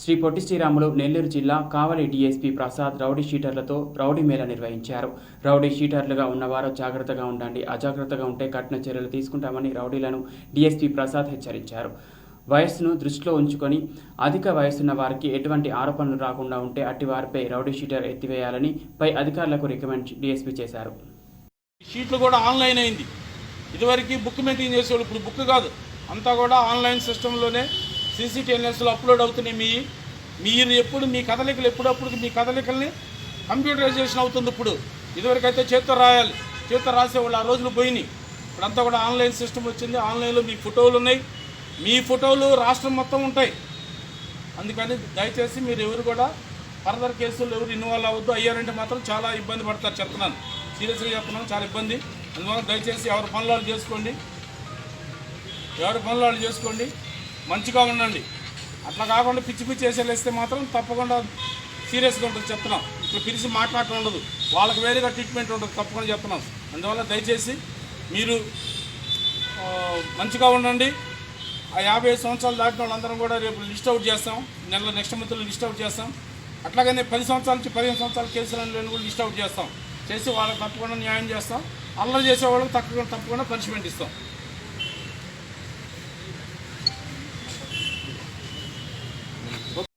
శ్రీ పొట్టి శ్రీరాములు నెల్లూరు జిల్లా Kavali DSP Prasad rowdy షీటర్లతో rowdy మేళా నిర్వహించారు. రౌడీ షీటర్లుగా ఉన్నవారు జాగ్రత్తగా ఉండండి అజాగ్రత్తగా ఉంటే కఠిన చర్యలు తీసుకుంటామని రౌడీలను డీఎస్పీ ప్రసాద్ హెచ్చరించారు. వయస్సును దృష్టిలో ఉంచుకొని అధిక వయసున్న వారికి ఎటువంటి ఆరోపణలు రాకుండా ఉంటే అట్టి వారిపై రౌడీ షీటర్ ఎత్తివేయాలని పై అధికారులకు రికమెండ్ డీఎస్పీ చేశారు. షీట్లు కూడా ఆన్లైన్ అయింది. ఇదివరకు బుక్ మెయింటైన్ చేసేవాళ్ళు ఇప్పుడు బుక్ కాదు. అంతా కూడా ఆన్లైన్ సిస్టంలోనే సీసీటీఎన్ఎస్లో అప్లోడ్ అవుతున్నాయి. మీ మీరు ఎప్పుడు మీ కదలికలు ఎప్పుడప్పుడు మీ కదలికల్ని కంప్యూటరైజేషన్ అవుతుంది ఇప్పుడు. ఇదివరకు అయితే చేత్తో రాయాలి. చేత్తో రాసేవాళ్ళు ఆ రోజులు పోయినాయి. ఇప్పుడంతా కూడా ఆన్లైన్ సిస్టమ్ వచ్చింది. ఆన్లైన్లో మీ ఫోటోలు ఉన్నాయి. మీ ఫోటోలు రాష్ట్రం మొత్తం ఉంటాయి. అందుకని దయచేసి మీరు ఎవరు కూడా ఫర్దర్ కేసులు ఎవరు ఇన్వాల్వ్ అవ్వద్దు. అయ్యారంటే మాత్రం చాలా ఇబ్బంది పడతారు చెప్తున్నాను. సీరియస్గా చెప్తున్నాను. చాలా ఇబ్బంది. అందువల్ల దయచేసి ఎవరి పనులు చేసుకోండి. ఎవరి పనులు చేసుకోండి. మంచిగా ఉండండి. అట్లా కాకుండా పిచ్చి పిచ్చి వేసేలేస్తే మాత్రం తప్పకుండా సీరియస్గా ఉంటుంది చెప్తున్నాం. ఇప్పుడు పిలిచి మాట్లాడటం ఉండదు. వాళ్ళకి వేరేగా ట్రీట్మెంట్ ఉండదు తప్పకుండా చెప్తున్నాం. అందువల్ల దయచేసి మీరు మంచిగా ఉండండి. ఆ యాభై ఐదు సంవత్సరాలు దాటిన వాళ్ళందరం కూడా రేపు లిస్ట్ అవుట్ చేస్తాం. నెల నెక్స్ట్ మంత్లో లిస్ట్ అవుట్ చేస్తాం. అట్లాగనే పది సంవత్సరాల నుంచి పదిహేను సంవత్సరాల కేసులను కూడా లిస్ట్ అవుట్ చేస్తాం. చేసి వాళ్ళకి తప్పకుండా న్యాయం చేస్తాం. అల్లరి చేసే వాళ్ళకి తప్పకుండా తప్పకుండా పనిష్మెంట్ ఇస్తాం.